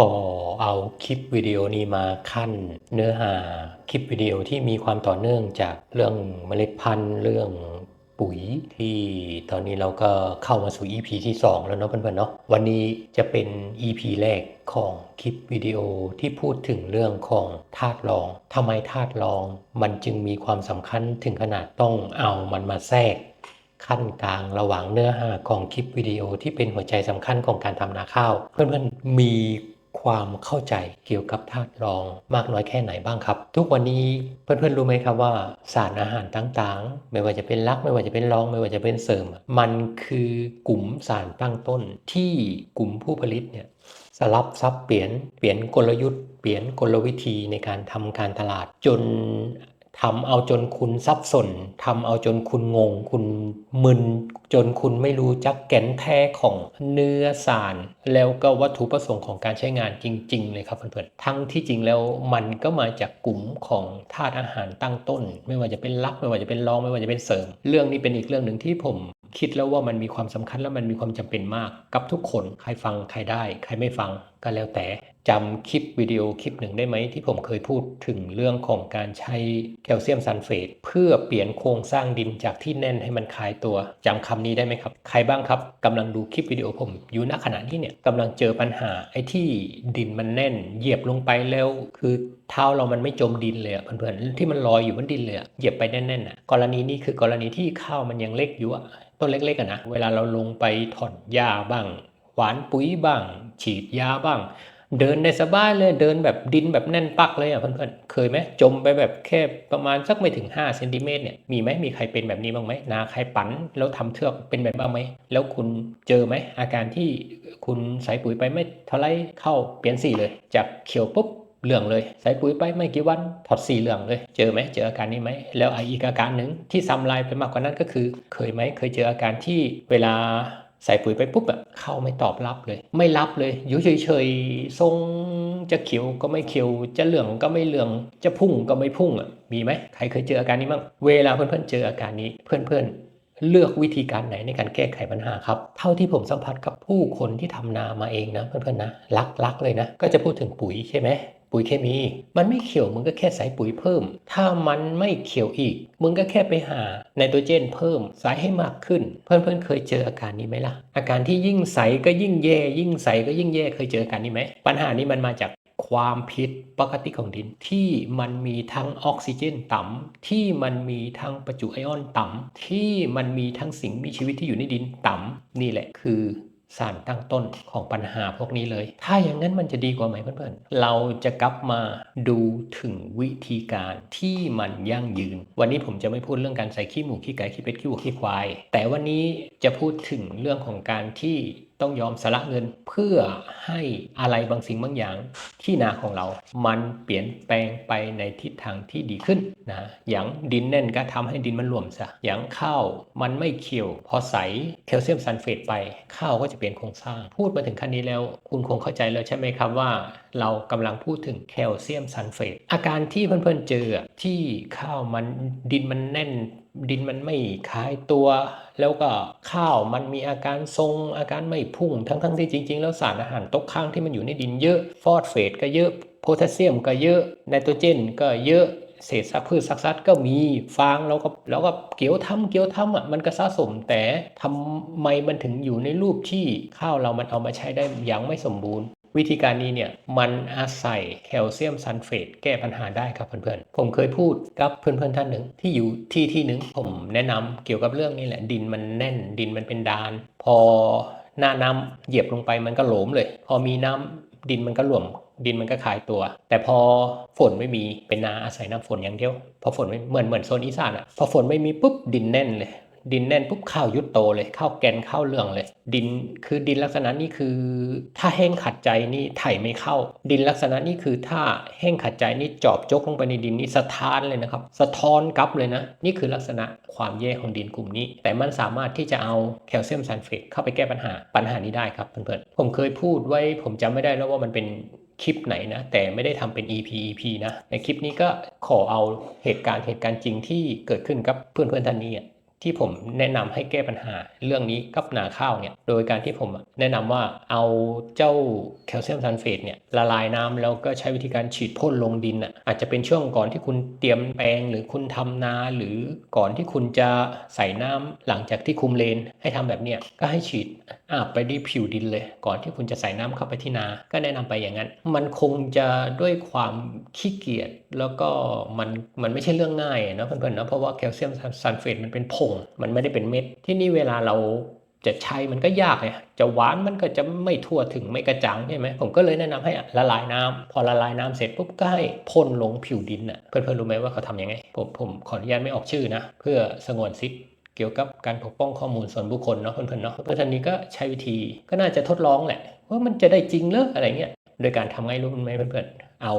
ขอเอาคลิปวิดีโอนี้มาขั้น เนื้อหาคลิปวิดีโอที่มีความต่อเนื่องจากเรื่องเมล็ดพันธุ์เรื่องปุ๋ยที่ตอนนี้เราก็เข้ามาสู่ EP ที่ 2 แล้วเนาะเพื่อนๆเนาะวันนี้จะเป็น EP แรกของคลิปวิดีโอที่พูดถึงเรื่องของธาตุรองทำไมธาตุรองมันจึงมีความสำคัญถึงขนาดต้องเอามันมาแทรก ขั้นกลางระหว่างเนื้อหาของคลิปวิดีโอที่เป็นหัวใจสำคัญของการทำนาข้าว เพื่อนๆมี ความเข้าใจเกี่ยวกับธาตุรองมากน้อยแค่ไหนบ้างครับ ทุกวันนี้เพื่อนๆรู้ไหมครับว่าสารอาหารต่างๆ ไม่ว่าจะเป็นลัก ไม่ว่าจะเป็นรอง ไม่ว่าจะเป็นเสริม มันคือกลุ่มสารตั้งต้นที่กลุ่มผู้ผลิตเนี่ยสลับซับเปลี่ยนเปลี่ยนกลยุทธ์ เปลี่ยนกลวิธีในการทำการตลาดจน ทำเอาจนคุณซับสนทำเอาจนคุณงง คุณมึน จนคุณไม่รู้จักแก่นแท้ของเนื้อสาร แล้วก็วัตถุประสงค์ของการใช้งานจริง ๆ เลยครับเพื่อนๆ ทั้งที่จริงแล้วมันก็มาจากกลุ่มของธาตุอาหารตั้งต้น ไม่ว่าจะเป็นลัก ไม่ว่าจะเป็นรอง ไม่ว่าจะเป็นเสริม เรื่องนี้เป็นอีกเรื่องหนึ่งที่ผมคิดแล้วว่ามันมีความสำคัญและมันมีความจำเป็นมาก กับทุกคน ใครฟังใครได้ ใครไม่ฟังก็แล้วแต่ จำคลิปวิดีโอคลิปหนึ่งได้ไหมที่ผมเคยพูดถึงเรื่องของการใช้แคลเซียมซัลเฟตเพื่อเปลี่ยนโครงสร้างดินจากที่แน่นให้มันคลายตัวจำคำนี้ได้ไหมครับ ใครบ้างครับกำลังดูคลิปวิดีโอผมอยู่ณขณะนี้เนี่ยกำลังเจอปัญหาไอ้ที่ดินมันแน่น เหยียบลงไปแล้วคือเท้าเรามันไม่จมดินเลยเพื่อนๆที่มันลอยอยู่บนดินเลยอเหยียบไปแน่นๆอะกรณีนี้คือกรณีที่ข้าวมันยังเล็กอยู่อะต้นเล็กๆอะนะเวลาเราลงไปถอนหญ้าบ้างหวานปุ๋ยบ้าง ฉีดยาบ้าง เดินได้สบายเลยเดินแบบดินแบบแน่นปักเลยอะเพื่อนๆเคยไหมจมไปแบบแค่ประมาณสักไม่ถึง5เซนติเมตรเนี่ยมีไหมมีใครเป็นแบบนี้บ้างไหมนาใครปั่นแล้วทำเทือกเป็นแบบบ้างไหมแล้วคุณเจอไหมอาการที่คุณใส่ปุ๋ยไปไม่เท่าไรเข้าเปลี่ยนสีเลย จากเขียวปุ๊บเหลืองเลยใส่ปุ๋ยไปไม่กี่วันถอดสีเหลืองเลย เจอไหมเจออาการนี้ไหมแล้วอีกอาการหนึ่งที่ซ้ำลายไปมากกว่านั้นก็คือ เคยไหมเคยเจออาการที่เวลา ใส่ปุ๋ยไปปุ๊บอะเข้าไม่ตอบรับเลย ไม่รับเลยอยู่เฉยๆทรงจะเขียวก็ไม่เขียว จะเหลืองก็ไม่เหลือง จะพุ่งก็ไม่พุ่งอะมีไหมใครเคยเจออาการนี้บ้างเวลาเพื่อนๆเจออาการนี้เพื่อนๆเลือกวิธีการไหนในการแก้ไขปัญหาครับ เท่าที่ผมสัมผัสกับผู้คนที่ทำนามาเองนะเพื่อนๆนะรักๆเลยนะ ก็จะพูดถึงปุ๋ยใช่ไหม ปุ๋ยเคมี มันไม่เขียวมึงก็แค่ใส่ปุ๋ยเพิ่ม ถ้ามันไม่เขียวอีก มึงก็แค่ไปหาไนโตรเจนเพิ่มใส่ให้มากขึ้น เพื่อนๆเคยเจออาการนี้ไหมล่ะ อาการที่ยิ่งใสก็ยิ่งแย่ ยิ่งใสก็ยิ่งแย่เคยเจออาการนี้ไหมปัญหานี้มันมาจากความผิดปกติของดินที่มันมีทั้งออกซิเจนต่ำที่มันมีทั้งประจุไอออนต่ำที่มันมีทั้งสิ่งมีชีวิตที่อยู่ในดินต่ำนี่แหละคือ สารตั้งต้นของปัญหาพวกนี้เลย ถ้าอย่างนั้นมันจะดีกว่าไหมเพื่อนๆ เราจะกลับมาดูถึงวิธีการที่มันยั่งยืน วันนี้ผมจะไม่พูดเรื่องการใส่ขี้หมูขี้ไก่ขี้เป็ดขี้วัวขี้ควาย แต่วันนี้จะพูดถึงเรื่องของการที่ ต้องยอมสละเงินเพื่อให้อะไรบางสิ่งบางอย่างที่นาของเรา มันเปลี่ยนแปลงไปในทิศทางที่ดีขึ้นนะอย่างดินแน่นก็ทำให้ดินมันรวมซะอย่างข้าวมันไม่เขียว พอใสแคลเซียมซัลเฟตไป ข้าวก็จะเปลี่ยนโครงสร้าง พูดมาถึงขั้นนี้แล้ว คุณคงเข้าใจแล้วใช่ไหมครับว่า เรากำลังพูดถึงแคลเซียมซัลเฟตอาการที่เพื่อนๆเจอที่ข้าวมันดินมันแน่น ดินมันไม่คลายตัว แล้วก็ข้าวมันมีอาการทรง อาการไม่พุ่งทั้งๆที่จริง ๆ แล้วสารอาหารตกค้างที่มันอยู่ในดินเยอะ ฟอสเฟตก็เยอะโพแทสเซียมก็เยอะไนโตรเจนก็เยอะเศษซักพืชซักซัดก็มีฟางเราก็เราก็เกี่ยวทำเกี่ยวทำอะมันก็สะสมแต่ทำไมมันถึงอยู่ในรูปที่ข้าวเรามันเอามาใช้ได้อย่างไม่สมบูรณ์ วิธีการนี้เนี่ยมันอาศัยแคลเซียมซัลเฟตแก้ปัญหาได้ครับเพื่อนๆ ผมเคยพูดกับเพื่อนๆท่านหนึ่งที่อยู่ที่ที่หนึ่งผมแนะนำเกี่ยวกับเรื่องนี้แหละ ดินมันแน่น ดินมันเป็นดาน พอหน้าน้ำเหยียบลงไปมันก็โหลมเลย พอมีน้ำดินมันก็หลวมดินมันก็ขายตัว แต่พอฝนไม่มีเป็นนาอาศัยน้ำฝนอย่างเดียว พอฝนไม่เหมือนเหมือนโซนอีสานอะพอฝนไม่มีปุ๊บดินแน่นเลย ดินแน่นปุ๊บข้าวยุดโตเลยข้าวแกนข้าวเหลืองเลย ดินคือดินลักษณะนี้คือ ถ้าแห้งขัดใจนี่ไถไม่เข้า ดินลักษณะนี้คือถ้าแห้งขัดใจนี่จอบจกลงไปในดินนี่สะท้านเลยนะครับ สะท้อนกลับเลยนะ นี่คือลักษณะความแย่ของดินกลุ่มนี้ แต่มันสามารถที่จะเอาแคลเซียมซัลเฟตเข้าไปแก้ปัญหาปัญหานี้ได้ครับเพื่อนๆผมเคยพูดไว้ผมจำไม่ได้แล้วว่ามันเป็นคลิปไหนนะ แต่ไม่ได้ทำเป็น EP EP นะ ในคลิปนี้ก็ขอเอาเหตุการณ์เหตุการณ์จริงที่เกิดขึ้นกับเพื่อนเพื่อนท่านนี้ ที่ผมแนะนำให้แก้ปัญหาเรื่องนี้กับนาข้าวเนี่ย โดยการที่ผมแนะนำว่าเอาเจ้าแคลเซียมซัลเฟตเนี่ยละลายน้ำแล้วก็ใช้วิธีการฉีดพ่นลงดินอะอาจจะเป็นช่วงก่อนที่คุณเตรียมแปลงหรือคุณทำนาหรือก่อนที่คุณจะใส่น้ำหลังจากที่คุมเลนให้ทำแบบเนี้ยก็ให้ฉีดไปที่ผิวดินเลย ก่อนที่คุณจะใส่น้ำเข้าไปที่นา ก็แนะนำไปอย่างนั้น มันคงจะด้วยความขี้เกียจแล้วก็มันมันไม่ใช่เรื่องง่ายนะเพื่อนๆนะเพราะว่าแคลเซียมซัลเฟตมันเป็นผงมันไม่ได้เป็นเม็ด ที่นี่เวลาเราจะใช้มันก็ยากไงจะหวานมันก็จะไม่ทั่วถึงไม่กระจ่างใช่ไหมผมก็เลยแนะนำให้ละลายน้ำพอละลายน้ำเสร็จปุ๊บก็ให้พ่นลงผิวดินอะเพื่อนๆรู้ไหมว่าเขาทำยังไงผมผมขออนุญาตไม่ออกชื่อนะ เพื่อสงวนสิทธิ์ เกี่ยวกับการปกป้องข้อมูลส่วนบุคคลเนาะเพื่อนๆเนาะเพื่อนๆนี้ก็ใช้วิธีก็น่าจะทดลองแหละ ว่ามันจะได้จริงเหรออะไรเงี้ยโดยการทำไงรู้ไหมเพื่อนๆเอา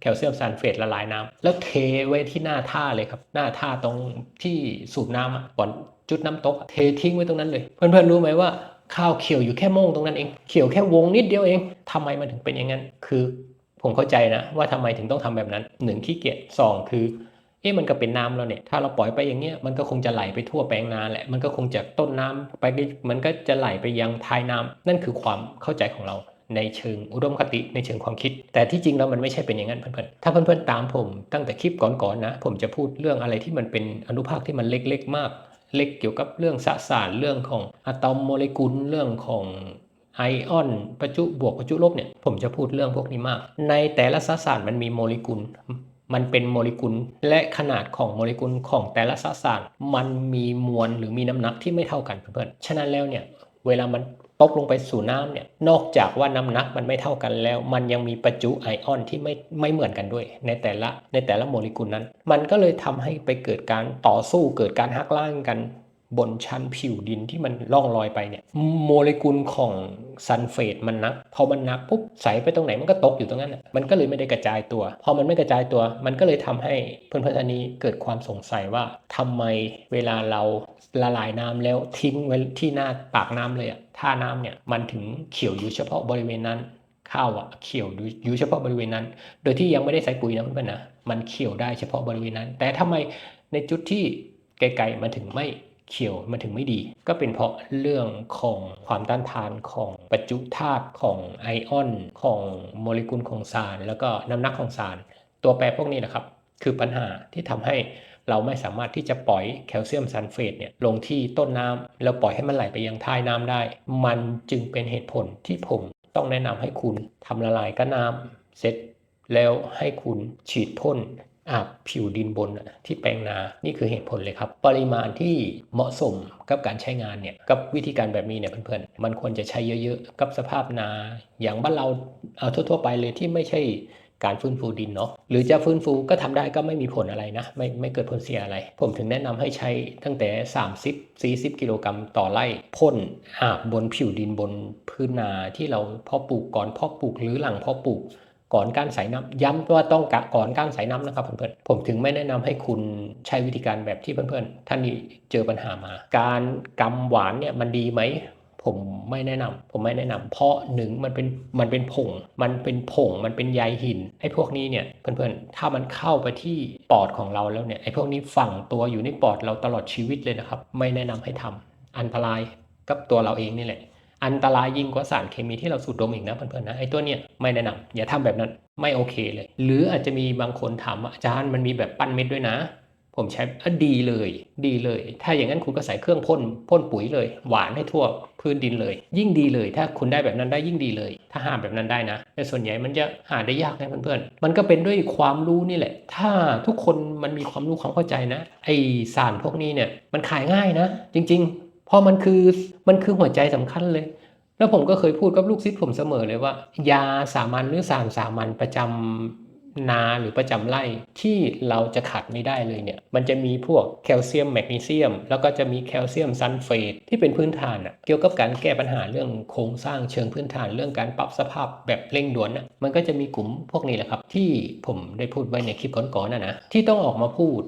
แคลเซียมซัลเฟตละลายน้ำแล้วเทไว้ที่หน้าท่าเลยครับ หน้าท่าตรงที่สูบน้ำอะก่อนจุดน้ำตก เททิ้งไว้ตรงนั้นเลย เพื่อนๆรู้ไหมว่าข้าวเขียวอยู่แค่โมงตรงนั้นเอง เขียวแค่วงนิดเดียวเองทำไมมันถึงเป็นอย่างนั้น คือผมเข้าใจนะว่าทำไมถึงต้องทำแบบนั้นหนึ่งขี้เกียจสองคือ เอ๊ะมันก็เป็นน้ำแล้วเนี่ย ถ้าเราปล่อยไปอย่างเงี้ยมันก็คงจะไหลไปทั่วแปลงนาแหละ มันก็คงจากต้นน้ำไปมันก็จะไหลไปยังท้ายน้ำนั่นคือความเข้าใจของเราในเชิงอุดมคติในเชิงความคิด แต่ที่จริงแล้วมันไม่ใช่เป็นอย่างนั้นเพื่อนๆถ้าเพื่อนๆตามผมตั้งแต่คลิปก่อนๆนะ ผมจะพูดเรื่องอะไรที่มันเป็นอนุภาคที่มันเล็กๆมาก เล็กเกี่ยวกับเรื่องสสารเรื่องของอะตอมโมเลกุลเรื่องของไอออนประจุบวกประจุลบเนี่ยผมจะพูดเรื่องพวกนี้มาก ในแต่ละสสารมันมีโมเลกุล มันเป็นโมเลกุลและขนาดของโมเลกุลของแต่ละสสาร มันมีมวลหรือมีน้ำหนักที่ไม่เท่ากันเพื่อนๆ ฉะนั้นแล้วเนี่ยเวลามันตกลงไปสู่น้ำเนี่ยนอกจากว่าน้ำหนักมันไม่เท่ากันแล้ว มันยังมีประจุไอออนที่ไม่ไม่เหมือนกันด้วย ในแต่ละในแต่ละโมเลกุลนั้น มันก็เลยทำให้ไปเกิดการต่อสู้เกิดการหักล้างกัน บนชั้นผิวดินที่มันล่องลอยไปเนี่ยโมเลกุลของซัลเฟตมันนักพอมันนักปุ๊บใสไปตรงไหนมันก็ตกอยู่ตรงนั้นน่ะมันก็เลยไม่ได้กระจายตัว พอมันไม่กระจายตัว มันก็เลยทำให้เพื่อนเพื่อนนี้เกิดความสงสัยว่าทำไมเวลาเราละลายน้ำแล้วทิ้งไว้ที่หน้าปากน้ำเลยอะท่าน้ำเนี่ยมันถึงเขียวอยู่เฉพาะบริเวณนั้นข้าวอะเขียวอยู่เฉพาะบริเวณนั้น โดยที่ยังไม่ได้ใส่ปุ๋ยนะเพื่อนๆนะมันเขียวได้เฉพาะบริเวณนั้น แต่ทำไมในจุดที่ไกลๆมันถึงไม่ เขียวมันถึงไม่ดี ก็เป็นเพราะเรื่องของความต้านทานของประจุธาตุของไอออน ของโมเลกุลของสาร แล้วก็น้ำหนักของสาร ตัวแปรพวกนี้นะครับ คือปัญหาที่ทำให้เราไม่สามารถที่จะปล่อยแคลเซียมซัลเฟตเนี่ยลงที่ต้นน้ำแล้วปล่อยให้มันไหลไปยังท้ายน้ำได้ มันจึงเป็นเหตุผลที่ผมต้องแนะนำให้คุณทำละลายกับน้ำเสร็จแล้วให้คุณฉีดพ่น อาบผิวดินบนที่แปลงนา นี่คือเหตุผลเลยครับ ปริมาณที่เหมาะสมกับการใช้งานเนี่ย กับวิธีการแบบนี้เนี่ยเพื่อนๆ มันควรจะใช้เยอะๆ กับสภาพนา อย่างบ้านเราเอาทั่วๆไปเลยที่ไม่ใช่การฟื้นฟูดินเนาะ หรือจะฟื้นฟูก็ทำได้ก็ไม่มีผลอะไรนะ ไม่ไม่เกิดผลเสียอะไร ผมถึงแนะนำให้ใช้ตั้งแต่ 30-40 กิโลกรัมต่อไร่พ่นอาบบนผิวดินบนพื้นนาที่เราเพาะปลูกก่อนเพาะปลูกหรือหลังเพาะปลูก ก่อนการใส่น้ำย้ำว่าต้องกะก่อนการใส่น้ำนะครับเพื่อนๆผมถึงไม่แนะนำให้คุณใช้วิธีการแบบที่เพื่อนๆ ท่านนี้เจอปัญหามา การกำหวานเนี่ยมันดีไหมผมไม่แนะนำผมไม่แนะนำเพราะหนึ่งมันเป็นมันเป็นผง มันเป็นผง มันเป็นใยหินไอ้พวกนี้เนี่ยเพื่อนๆ ถ้ามันเข้าไปที่ปอดของเราแล้วเนี่ยไอ้พวกนี้ฝังตัวอยู่ในปอดเราตลอดชีวิตเลยนะครับ ไม่แนะนำให้ทำอันตรายกับตัวเราเองนี่แหละ อันตรายยิ่งกว่าสารเคมีที่เราสูดดมอีกนะเพื่อนๆนะไอ้ตัวเนี้ยไม่แนะนำอย่าทำแบบนั้นไม่โอเคเลย หรืออาจจะมีบางคนถามอาจารย์มันมีแบบปั้นเม็ดด้วยนะ ผมใช้อะดีเลย ดีเลย ถ้าอย่างนั้นคุณก็ใส่เครื่องพ่นพ่นปุ๋ยเลย หวานให้ทั่วพื้นดินเลย ยิ่งดีเลย ถ้าคุณได้แบบนั้นได้ยิ่งดีเลย ถ้าหาแบบนั้นได้นะ แต่ส่วนใหญ่มันจะหาได้ยากนะเพื่อนๆ มันก็เป็นด้วยความรู้นี่แหละ ถ้าทุกคนมันมีความรู้ความเข้าใจนะ ไอสารพวกนี้เนี่ยมันขายง่ายนะ จริง ๆ พราะมันคือมันคือหัวใจสำคัญเลย แล้วผมก็เคยพูดกับลูกศิษย์ผมเสมอเลยว่า ยาสามัญหรือสารสามัญประจำนาหรือประจำไร่ที่เราจะขาดไม่ได้เลยเนี่ย มันจะมีพวกแคลเซียมแมกนีเซียม แล้วก็จะมีแคลเซียมซัลเฟตที่เป็นพื้นฐานอะเกี่ยวกับการแก้ปัญหาเรื่องโครงสร้างเชิงพื้นฐานเรื่องการปรับสภาพแบบเร่งด่วนอะมันก็จะมีกลุ่มพวกนี้แหละครับ ที่ผมได้พูดไว้ในคลิปก่อนๆนะนะที่ต้องออกมาพูด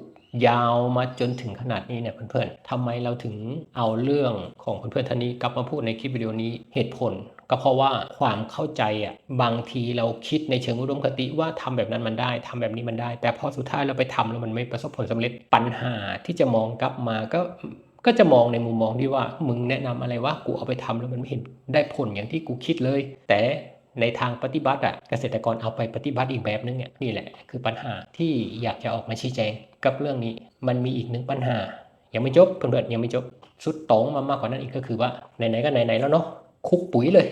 ยาวมาจนถึงขนาดนี้เนี่ยเพื่อนๆทำไมเราถึงเอาเรื่องของเพื่อนๆท่านนี้กลับมาพูดในคลิปวิดีโอนี้เหตุผลก็เพราะว่าความเข้าใจอะบางทีเราคิดในเชิงอุดมคติว่าทำแบบนั้นมันได้ทำแบบนี้มันได้ แต่พอสุดท้ายเราไปทำแล้วมันไม่ประสบผลสำเร็จปัญหาที่จะมองกลับมาก็ก็จะมองในมุมมองที่ว่ามึงแนะนำอะไรวะกูเอาไปทำแล้วมันไม่เห็นได้ผลอย่างที่กูคิดเลย แต่ในทางปฏิบัติอะเกษตรกรเอาไปปฏิบัติอีกแบบนึงเนี่ยนี่แหละ คือปัญหาที่อยากจะออกมาชี้แจง กับเรื่องนี้มันมีอีกหนึ่งปัญหา ยังไม่จบเพื่อนๆยังไม่จบสุดต่งมามากกว่านั้นอีกก็คือว่าไหนๆก็ไหนๆแล้วเนาะคุกปุ๋ยเลย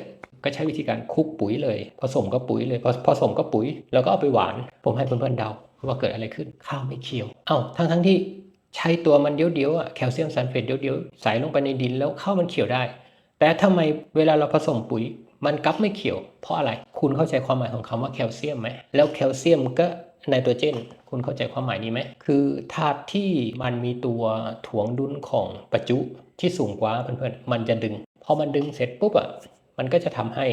ก็ใช้วิธีการคุกปุ๋ยเลย ผสมกับปุ๋ยเลยพอผสมกับปุ๋ย แล้วก็เอาไปหวาน ผมให้เพื่อนๆเดาว่าเกิดอะไรขึ้นข้าวไม่เขียวเอ้าทั้งทั้งๆที่ใช้ตัวมันเดียวๆอะแคลเซียมซัลเฟตเดียวๆใส่ลงไปในดินแล้วข้าวมันเขียวได้ แต่ทำไมเวลาเราผสมปุ๋ย มันกลับไม่เขียว เพราะอะไรคุณเข้าใจความหมายของคำว่าแคลเซียมไหมแล้วแคลเซียมก็ไนโตรเจน คุณเข้าใจความหมายนี้ไหม คือธาตุที่มันมีตัวถ่วงดุลของประจุที่สูงกว่าเพื่อนๆ มันจะดึง พอมันดึงเสร็จปุ๊บอะ มันก็จะทำให้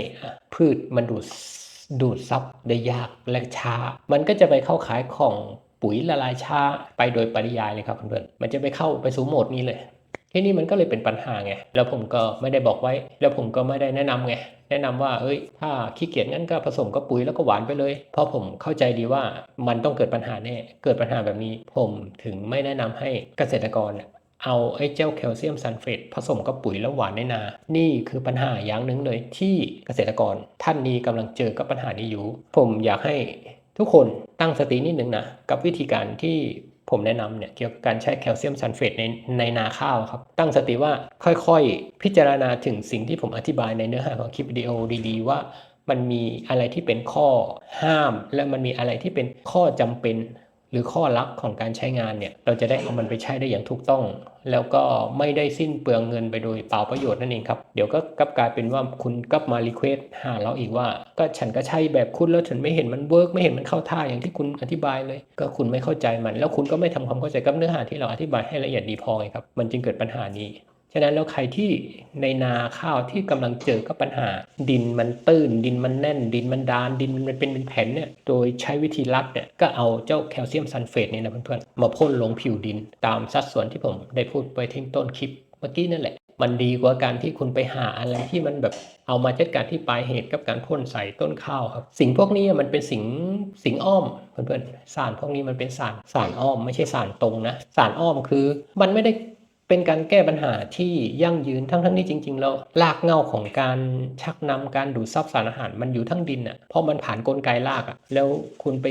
พืชมันดูดดูดซับได้ยากและช้า มันก็จะไปเข้าขายของปุ๋ยละลายช้าไปโดยปริยายเลยครับเพื่อนๆ มันจะไปเข้าไปสู่โหมดนี้เลย ที่นี่มันก็เลยเป็นปัญหาไง แล้วผมก็ไม่ได้บอกไว้ แล้วผมก็ไม่ได้แนะนำไง แนะนำว่า เอ้ย ถ้าขี้เกียจงั้นก็ผสมกับปุ๋ยแล้วก็หวานไปเลย เพราะผมเข้าใจดีว่ามันต้องเกิดปัญหาแน่ เกิดปัญหาแบบนี้ ผมถึงไม่แนะนำให้เกษตรกรเอาไอ้เจ้าแคลเซียมซัลเฟตผสมกับปุ๋ยแล้วหวานในนา นี่คือปัญหาอย่างหนึ่งเลยที่เกษตรกรท่านนี้กำลังเจอกับปัญหานี้อยู่ ผมอยากให้ทุกคนตั้งสตินิดนึงนะกับวิธีการที่ ผมแนะนำเนี่ยเกี่ยวกับการใช้แคลเซียมซัลเฟตในในนาข้าวครับ ตั้งสติว่าค่อยๆ พิจารณาถึงสิ่งที่ผมอธิบายในเนื้อหาของคลิปวิดีโอดีๆ ว่า มันมีอะไรที่เป็นข้อห้าม และมันมีอะไรที่เป็นข้อจำเป็น หรือข้อลักของการใช้งานเนี่ย เราจะได้เอามันไปใช้ได้อย่างถูกต้อง แล้วก็ไม่ได้สิ้นเปลืองเงินไปโดยเปล่าประโยชน์นั่นเองครับ เดี๋ยวก็กลับกลายเป็นว่าคุณกลับมารีเควสหาเราอีกว่า ก็ฉันก็ใช้แบบคุณแล้วฉันไม่เห็นมันเวิร์กไม่เห็นมันเข้าท่าอย่างที่คุณอธิบายเลย ก็คุณไม่เข้าใจมัน แล้วคุณก็ไม่ทำความเข้าใจกับเนื้อหาที่เราอธิบายให้ละเอียดดีพอไงครับ มันจึงเกิดปัญหานี้ ฉะนั้นแล้วใครที่ในนาข้าวที่กำลังเจอกับปัญหา ดินมันตื้น ดินมันแน่น ดินมันดานดินมันเป็นเป็นแผ่นเนี่ยโดยใช้วิธีรัดเนี่ยก็เอาเจ้าแคลเซียมซัลเฟตเนี่ยนะเพื่อนๆมาพ่นลงผิวดินตามสัดส่วนที่ผมได้พูดไปทิ้งต้นคลิปเมื่อกี้นั่นแหละ มันดีกว่าการที่คุณไปหาอะไรที่มันแบบเอามาจัดการที่ปลายเหตุกับการพ่นใส่ต้นข้าวครับ สิ่งพวกนี้มันเป็นสิ่งสิ่งอ้อมเพื่อนๆสารพวกนี้มันเป็นสารสารอ้อมไม่ใช่สารตรงนะสารอ้อมคือ มันไม่ได้ เป็นการแก้ปัญหาที่ยั่งยืนทั้งทั้งที่จริง ๆ แล้วรากเงาของการชักนำการดูดซับสารอาหารมันอยู่ทั้งดินอะเพราะมันผ่านกลไกรากอะแล้วคุณไป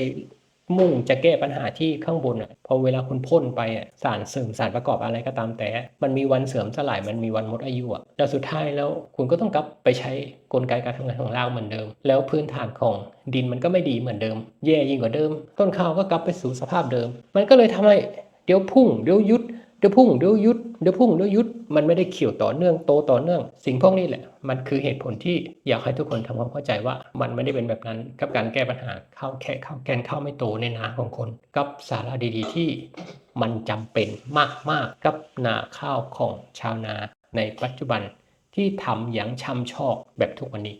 มุ่งจะแก้ปัญหาที่ข้างบนอะพอเวลาคุณพ่นไปอะสารเสริมสารประกอบอะไรก็ตามแต่ มันมีวันเสื่อมสลายมันมีวันหมดอายุอะแล้วสุดท้ายแล้วคุณก็ต้องกลับไปใช้กลไกการทำงานของรากเหมือนเดิม แล้วพื้นฐานของดินมันก็ไม่ดีเหมือนเดิม แย่ยิ่งกว่าเดิม ต้นข้าวก็กลับไปสู่สภาพเดิม มันก็เลยทำให้เดี๋ยวพุ่งเดี๋ยวยุด เดี๋ยวพุ่งเดี๋ยวยุดเดี๋ยวพุ่งเดี๋ยวยุดมันไม่ได้เขียวต่อเนื่องโตต่อเนื่อง สิ่งพวกนี้แหละ มันคือเหตุผลที่อยากให้ทุกคนทำความเข้าใจว่า มันไม่ได้เป็นแบบนั้นกับการแก้ปัญหาข้าวแค่ข้าวแกนข้าวไม่โตในนาของคน กับสาระดีๆ ที่มันจำเป็นมากๆกับนาข้าวของชาวนาในปัจจุบันที่ทำอย่างช่ำชอกแบบทุกวันนี้